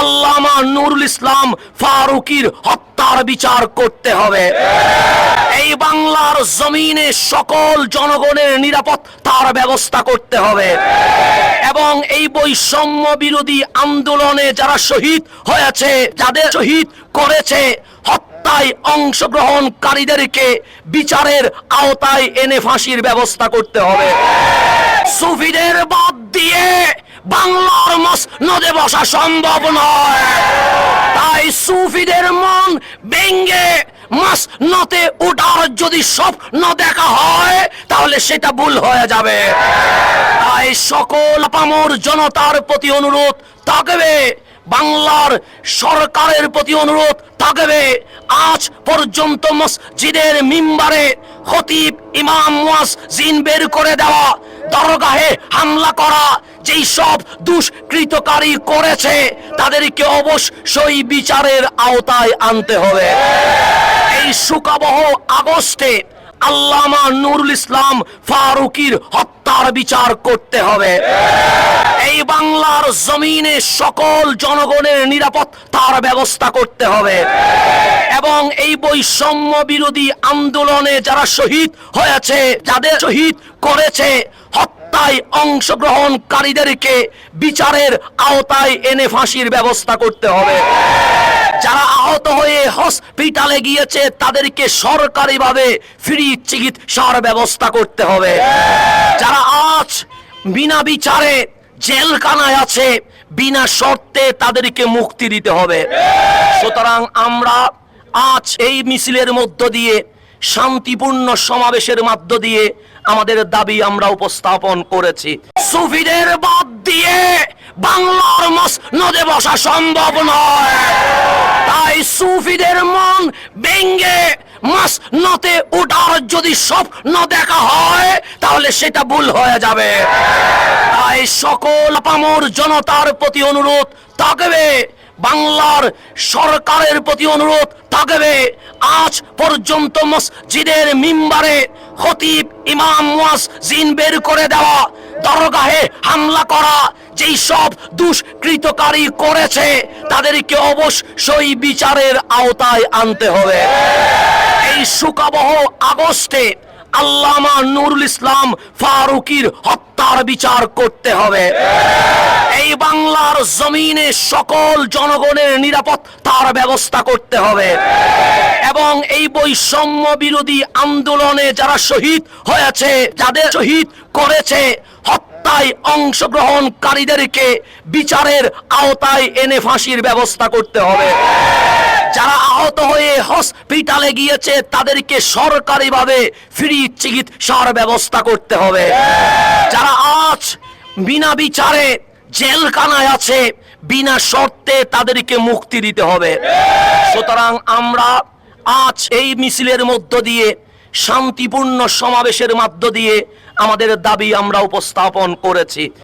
আল্লামা নুরুল ইসলাম ফারুকির হত্যার বিচার করতে হবে। এই বাংলার জমিনে সকল জনগণের নিরাপত্তার ব্যবস্থা করতে হবে। এবং এই বৈষম্য বিরোধী আন্দোলনে যারা শহীদ হয়েছে, যাদের শহীদ করেছে, হত্যায় অংশগ্রহণকারীদেরকে বিচারের আওতায় এনে ফাঁসির ব্যবস্থা করতে হবে। সুফিদের দিয়ে বাংলার মসনদে বসা সম্ভব নয়। তাই সুফিদের মন ব্যঙ্গে মসনতে ওঠার যদি স্বপ্ন দেখা হয়, তাহলে সেটা ভুল হয়ে যাবে। তাই সকল পামর জনতার প্রতি অনুরোধ থাকবে, বাংলার সরকারের প্রতি অনুরোধ থাকবে। আজ পর্যন্ত মসজিদের মিম্বারে খতিব ইমাম মুয়াজ্জিন বের করে দেওয়া দরগাহে হামলা করা, যেই সব দুষ্কৃতকারী করেছে, তাদেরকে অবশ্যই বিচারের আওতায় আনতে হবে। এই সুকাবহ আগস্টে আল্লামা নুরুল ইসলাম ফারুকির হত্যার বিচার করতে হবে। এই বাংলার জমিনে সকল জনগণের নিরাপত্তার ব্যবস্থা করতে হবে। এবং এই বৈষম্য বিরোধী আন্দোলনে যারা শহীদ হয়েছে, যাদের শহীদ করেছে হত্যায় অংশগ্রহণকারীদেরকে বিচারের আওতায় এনে ফাঁসির ব্যবস্থা করতে হবে। যারা আহত হয়ে হসপিটালে গিয়েছে, তাদেরকে সরকারিভাবে ফ্রি চিকিৎসার ব্যবস্থা করতে হবে। যারা আজ বিনা বিচারে জেলখানায় আছে, বিনা শর্তে তাদেরকে মুক্তি দিতে হবে। সুতরাং আমরা আজ এই মিছিলের মধ্য দিয়ে শান্তিপূর্ণ সমাবেশের মধ্য দিয়ে আমাদের দাবি আমরা উপস্থাপন করেছি। সুফিদের বাদ দিয়ে বাংলার মসনদে বসা সম্ভব নয়। তাই সুফিদের মন ব্যঙ্গে মসনতে ওঠার যদি স্বপ্ন দেখা হয়, তাহলে সেটা ভুল হয়ে যাবে। তাই সকল পামর জনতার প্রতি অনুরোধ থাকবে। বাংলার সরকারের প্রতি অনুরোধ থাকবে। আজ পর্যন্ত মসজিদের মিম্বারে খতিব ইমাম মুয়াজ্জিন বের করে দেওয়া, দরগাহে হামলা করা, যেই সব দুষ্কৃতকারী করেছে, তাদেরকে অবশ্যই বিচারের আওতায় আনতে হবে। এই সুকাবহ আগস্টে আল্লামা নুরুল ইসলাম ফারুকির হত্যার বিচার করতে হবে। এই বাংলার জমিনে সকল জনগণের নিরাপত্তার ব্যবস্থা করতে হবে। এবং এই বৈষম্য বিরোধী আন্দোলনে যারা শহীদ হয়েছে, যাদের শহীদ করেছে, হত্যায় অংশগ্রহণকারীদেরকে বিচারের আওতায় এনে ফাঁসির ব্যবস্থা করতে হবে। যারা আহত হয়ে হসপিটালে গিয়েছে, তাদেরকে সরকারিভাবে ফ্রি চিকিৎসার ব্যবস্থা করতে হবে। যারা আজ বিনা বিচারে জেলখানায় আছে, বিনা শর্তে তাদেরকে মুক্তি দিতে হবে। সুতরাং আমরা আজ এই মিছিলের মধ্য দিয়ে, শান্তিপূর্ণ সমাবেশের মধ্য দিয়ে আমাদের দাবি আমরা উপস্থাপন করেছি।